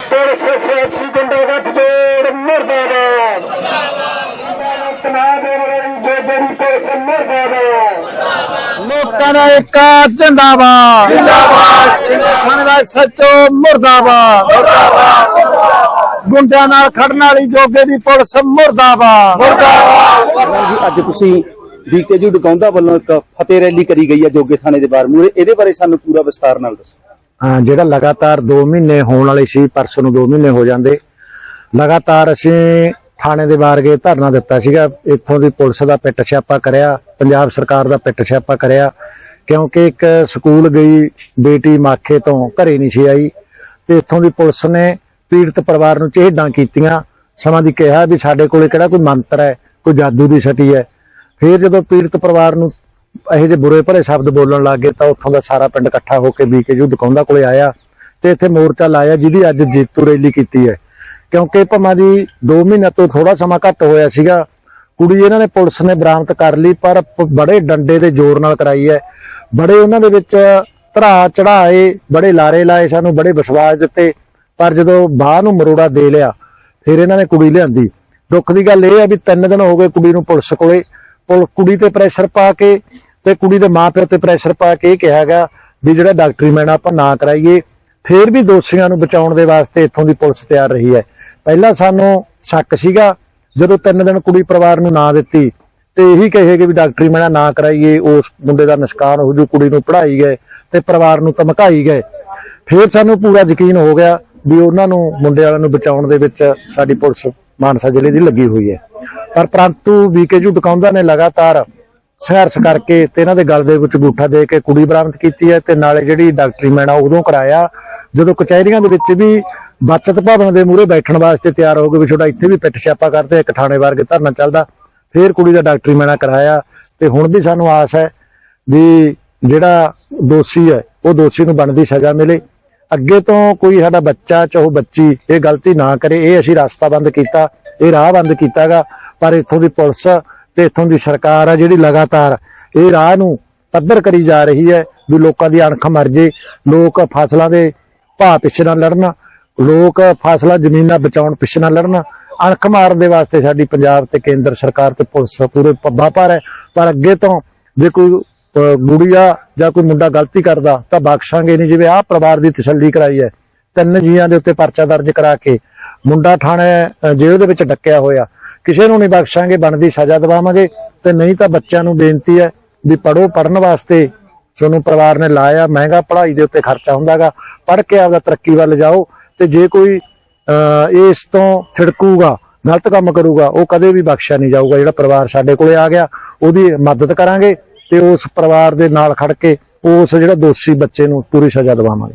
Police ਸਿਆਸੀ ਗੁੰਡਾਗਰਦ ਜੋੜ ਮਰਦਾਬਾਦ। ਤਨਾਬ ਦੇ ਜਿਹੜੀ ਪੁਲਿਸ ਮਰਦਾਬਾਦ। ਲੋਕਾਂ ਦਾ ਇੱਕ ਜਿੰਦਾਬਾਦ। ਜਿੰਦਾਬਾਦ। ਖਾਣੇ ਦਾ ਸੱਚੋ ਮੁਰਦਾਬਾਦ। ਗੁੰਡਿਆਂ ਨਾਲ ਖੜਨ ਵਾਲੀ ਜੋਗੇ ਦੀ ਪੁਲਿਸ ਮੁਰਦਾਬਾਦ। ਜੀ ਅੱਜ ਤੁਸੀਂ ਬੀਕੇਯੂ ਡਕਾਉਂਦਾ ਵੱਲੋਂ ਇੱਕ ਫਤਿਹ ਰੈਲੀ ਕਰੀ ਗਈ ਹੈ ਜੋਗੇ ਥਾਣੇ ਦੇ ਬਾਹਰ ਮੂਰੇ ਇਹਦੇ ਬਾਰੇ ਸਾਨੂੰ ਪੂਰਾ ਵਿਸਤਾਰ ਨਾਲ ਦੱਸੋ। ਜਿਹੜਾ ਲਗਾਤਾਰ 2 ਮਹੀਨੇ ਹੋਣ ਵਾਲੇ ਸੀ, ਪਰਸੋਂ ਨੂੰ 2 ਮਹੀਨੇ ਹੋ ਜਾਂਦੇ। ਲਗਾਤਾਰ ਅਸੀਂ ਥਾਣੇ ਦੇ ਬਾਹਰ ਗਏ ਧਰਨਾ ਦਿੱਤਾ ਸੀਗਾ। ਇੱਥੋਂ ਦੀ ਪੁਲਿਸ ਦਾ ਪਿੱਟ ਛਾਪਾ ਕਰਿਆ, ਪੰਜਾਬ ਸਰਕਾਰ ਦਾ ਪਿੱਟ ਛਾਪਾ ਕਰਿਆ, ਕਿਉਂਕਿ ਇੱਕ ਸਕੂਲ ਗਈ ਬੇਟੀ ਮਾਖੇ ਤੋਂ ਘਰੇ ਨਹੀਂ ਸੀ ਆਈ ਤੇ ਇੱਥੋਂ ਦੀ ਪੁਲਿਸ ਨੇ ਪੀੜਤ ਪਰਿਵਾਰ ਨੂੰ ਚਿਹੜਾਂ ਕੀਤੀਆਂ। ਸਮਾਂ ਦੀ ਕਿਹਾ ਵੀ ਸਾਡੇ ਕੋਲੇ ਕਿਹੜਾ ਕੋਈ ਮੰਤਰ ਹੈ, ਕੋਈ ਜਾਦੂ ਦੀ ਸਟੀ ਹੈ। ਫਿਰ ਜਦੋਂ ਪੀੜਤ ਪਰਿਵਾਰ ਨੂੰ ਇਹੋ ਜਿਹੇ ਬੁਰੇ ਭਰੇ ਸ਼ਬਦ ਬੋਲਣ ਲੱਗ ਗਏ ਤਾਂ ਉੱਥੋਂ ਦਾ ਸਾਰਾ ਪਿੰਡ ਇਕੱਠਾ ਹੋ ਕੇ ਬੀਕੇਯੂ ਦੁਕਾਨਦਾ ਕੋਲੇ ਆਇਆ ਤੇ ਇੱਥੇ ਮੋਰਚਾ ਲਾਇਆ ਜਿਹਦੀ ਅੱਜ ਜੇਤੂ ਰੈਲੀ ਕੀਤੀ ਹੈ। ਕਿਉਂਕਿ ਭਮਾ ਦੀ 2 ਮਹੀਨੇ ਤੋਂ ਥੋੜਾ ਸਮਾਂ ਘੱਟ ਹੋਇਆ ਸੀਗਾ, ਕੁੜੀ ਇਹਨਾਂ ਨੇ ਪੁਲਿਸ ਨੇ ਬਰਾਮਦ ਕਰ ਲਈ, ਪਰ ਬੜੇ ਡੰਡੇ ਦੇ ਜ਼ੋਰ ਨਾਲ ਕਰਾਈ ਹੈ। ਬੜੇ ਉਹਨਾਂ ਦੇ ਵਿੱਚ ਧਰਾ ਚੜਾਏ ਬੜੇ ਲਾਰੇ ਲਾਏ ਸਾਨੂੰ, ਬੜੇ ਵਿਸ਼ਵਾਸ ਦਿੱਤੇ। ਪਰ ਜਦੋਂ ਬਾਹ ਨੂੰ ਮਰੋੜਾ ਦੇ ਲਿਆ, ਫਿਰ ਇਹਨਾਂ ਨੇ ਕੁੜੀ ਲਿਆਂਦੀ। ਦੁੱਖ ਦੀ ਗੱਲ ਇਹ ਹੈ ਵੀ ਤਿੰਨ ਦਿਨ ਹੋ ਗਏ ਕੁੜੀ ਨੂੰ ਪੁਲਿਸ ਕੋਲੇ। ਕੁੜੀ ਤੇ ਪ੍ਰੈਸ਼ਰ ਪਾ ਕੇ ਤੇ ਕੁੜੀ ਦੇ ਮਾਪਿਓ ਤੇ ਪ੍ਰੈਸ਼ਰ ਪਾ ਕੇ ਇਹ ਕਿਹਾ ਗਿਆ ਵੀ ਜਿਹੜਾ ਡਾਕਟਰੀ ਮੈਨ ਆਪਾਂ ਨਾ ਕਰਾਈਏ, ਫਿਰ ਵੀ ਦੋਸ਼ੀਆਂ ਨੂੰ ਬਚਾਉਣ ਦੇ ਵਾਸਤੇ ਇੱਥੋਂ ਦੀ ਪੁਲਿਸ ਤਿਆਰ ਰਹੀ ਹੈ। ਪਹਿਲਾਂ ਸਾਨੂੰ ਸ਼ੱਕ ਸੀਗਾ, ਜਦੋਂ ਤਿੰਨ ਦਿਨ ਕੁੜੀ ਪਰਿਵਾਰ ਨੂੰ ਨਾ ਦਿੱਤੀ ਤੇ ਇਹੀ ਕਹੇਗੇ ਵੀ ਡਾਕਟਰੀ ਮੈਨਾ ਨਾ ਕਰਾਈਏ, ਉਸ ਮੁੰਡੇ ਦਾ ਨੁਕਸਾਨ ਹੋ ਜੂ, ਕੁੜੀ ਨੂੰ ਪੜ੍ਹਾਈ ਗਏ ਤੇ ਪਰਿਵਾਰ ਨੂੰ ਧਮਕਾਈ ਗਏ। ਫਿਰ ਸਾਨੂੰ ਪੂਰਾ ਯਕੀਨ ਹੋ ਗਿਆ ਵੀ ਉਹਨਾਂ ਨੂੰ, ਮੁੰਡੇ ਵਾਲਿਆਂ ਨੂੰ ਬਚਾਉਣ ਦੇ ਵਿੱਚ ਸਾਡੀ ਪੁਲਿਸ ਮਾਨਸਾ ਜ਼ਿਲ੍ਹੇ ਦੀ ਲੱਗੀ ਹੋਈ ਹੈ। ਪਰ ਪਰੰਤੂ ਵੀਕੇਜੂ ਟਕਾਉਂਦਾ ਨੇ ਲਗਾਤਾਰ ਸੰਘਰਸ਼ ਕਰਕੇ ਤੇ ਇਹਨਾਂ ਦੇ ਗਲ ਦੇ ਵਿੱਚ ਗੂਠਾ ਦੇ ਕੇ ਕੁੜੀ ਬਰਾਮਦ ਕੀਤੀ ਹੈ ਤੇ ਨਾਲੇ ਜਿਹੜੀ ਡਾਕਟਰੀ ਮੈਨ ਆ ਉਦੋਂ ਕਰਾਇਆ, ਜਦੋਂ ਕਚਹਿਰੀਆਂ ਦੇ ਵਿੱਚ ਵੀ ਬਚਤ ਭਵਨ ਦੇ ਮੂਹਰੇ ਬੈਠਣ ਵਾਸਤੇ ਤਿਆਰ ਹੋ ਗਏ ਵੀ ਛੋਟਾ ਇੱਥੇ ਵੀ ਪਿੱਟ ਛਾਪਾ ਕਰਦੇ, ਇੱਕ ਥਾਣੇ ਵਰਗੇ ਧਰਨਾ ਚੱਲਦਾ, ਫੇਰ ਕੁੜੀ ਦਾ ਡਾਕਟਰੀ ਮੈਨਾ ਕਰਾਇਆ ਤੇ ਹੁਣ ਵੀ ਸਾਨੂੰ ਆਸ ਹੈ ਵੀ ਜਿਹੜਾ ਦੋਸ਼ੀ ਹੈ, ਉਹ ਦੋਸ਼ੀ ਨੂੰ ਬਣਦੀ ਸਜ਼ਾ ਮਿਲੇ। ਅੱਗੇ ਤੋਂ ਕੋਈ ਸਾਡਾ ਬੱਚਾ ਚਾਹੋ ਬੱਚੀ, ਇਹ ਗਲਤੀ ਨਾ ਕਰੇ, ਇਹ ਅਸੀਂ ਰਸਤਾ ਬੰਦ ਕੀਤਾ, ਇਹ ਰਾਹ ਬੰਦ ਕੀਤਾਗਾ, ਪਰ ਇੱਥੋਂ ਦੀ ਪੁਲਿਸ ਤੇ ਇੱਥੋਂ ਦੀ ਸਰਕਾਰ ਆ ਜਿਹੜੀ ਲਗਾਤਾਰ ਇਹ ਰਾਹ ਨੂੰ ਪੱਧਰ ਕਰੀ ਜਾ ਰਹੀ ਹੈ ਵੀ ਲੋਕਾਂ ਦੀ ਅਣਖ ਮਰ ਜੇ, ਲੋਕ ਫਸਲਾਂ ਦੇ ਭਾਅ ਪਿੱਛੇ ਨਾ ਲੜਨ, ਲੋਕ ਫਸਲਾਂ, ਜ਼ਮੀਨਾਂ ਬਚਾਉਣ ਪਿੱਛੇ ਨਾ ਲੜਨ। ਅਣਖ ਮਾਰਨ ਦੇ ਵਾਸਤੇ ਸਾਡੀ ਪੰਜਾਬ ਤੇ ਕੇਂਦਰ ਸਰਕਾਰ ਤੇ ਪੁਲਿਸ ਪੂਰੇ ਪੱਬਾ ਪਰ ਹੈ। ਪਰ ਅੱਗੇ ਤੋਂ ਜੇ ਕੋਈ ਗੁੜੀਆ ਜਾਂ ਕੋਈ ਮੁੰਡਾ ਗਲਤੀ ਕਰਦਾ ਤਾਂ ਬਖਸ਼ਾਂਗੇ ਨਹੀਂ। ਜਿਵੇਂ ਆਹ ਪਰਿਵਾਰ ਦੀ ਤਸੱਲੀ ਕਰਾਈ ਹੈ। ਤਿੰਨ ਜੀਆਂ ਦੇ ਉੱਤੇ ਪਰਚਾ ਦਰਜ ਕਰਾ ਕੇ ਮੁੰਡਾ ਥਾਣੇ ਜੇਲ੍ਹ ਦੇ ਵਿੱਚ ਡੱਕਿਆ ਹੋਇਆ। ਕਿਸੇ ਨੂੰ ਨਹੀਂ ਬਖਸ਼ਾਂਗੇ, ਬਣਦੀ ਸਜ਼ਾ ਦਿਵਾਵਾਂਗੇ। ਤੇ ਨਹੀਂ ਤਾਂ ਬੱਚਿਆਂ ਨੂੰ ਬੇਨਤੀ ਹੈ ਵੀ ਪੜੋ ਪੜਨ ਵਾਸਤੇ ਤੁਹਾਨੂੰ ਪਰਿਵਾਰ ਨੇ ਲਾਇਆ ਮਹਿੰਗਾ ਪੜ੍ਹਾਈ ਦੇ ਉੱਤੇ ਖਰਚਾ ਹੁੰਦਾਗਾ। ਪੜ੍ਹ ਕੇ ਆਪਦਾ ਤਰੱਕੀ ਵੱਲ ਜਾਓ ਤੇ ਜੇ ਕੋਈ ਅਹ ਇਸ ਤੋਂ ਛਿੜਕੂਗਾ, ਗਲਤ ਕੰਮ ਕਰੂਗਾ, ਉਹ ਕਦੇ ਵੀ ਬਖਸ਼ਿਆ ਨਹੀਂ ਜਾਊਗਾ। ਜਿਹੜਾ ਪਰਿਵਾਰ ਸਾਡੇ ਕੋਲੇ ਆ ਗਿਆ, ਉਹਦੀ ਮਦਦ ਕਰਾਂਗੇ ਤੇ ਉਸ ਪਰਿਵਾਰ ਦੇ ਨਾਲ ਖੜ ਕੇ ਉਸ ਜਿਹੜਾ ਦੋਸ਼ੀ ਬੱਚੇ ਨੂੰ ਪੂਰੀ ਸਜ਼ਾ ਦਿਵਾਵਾਂਗੇ।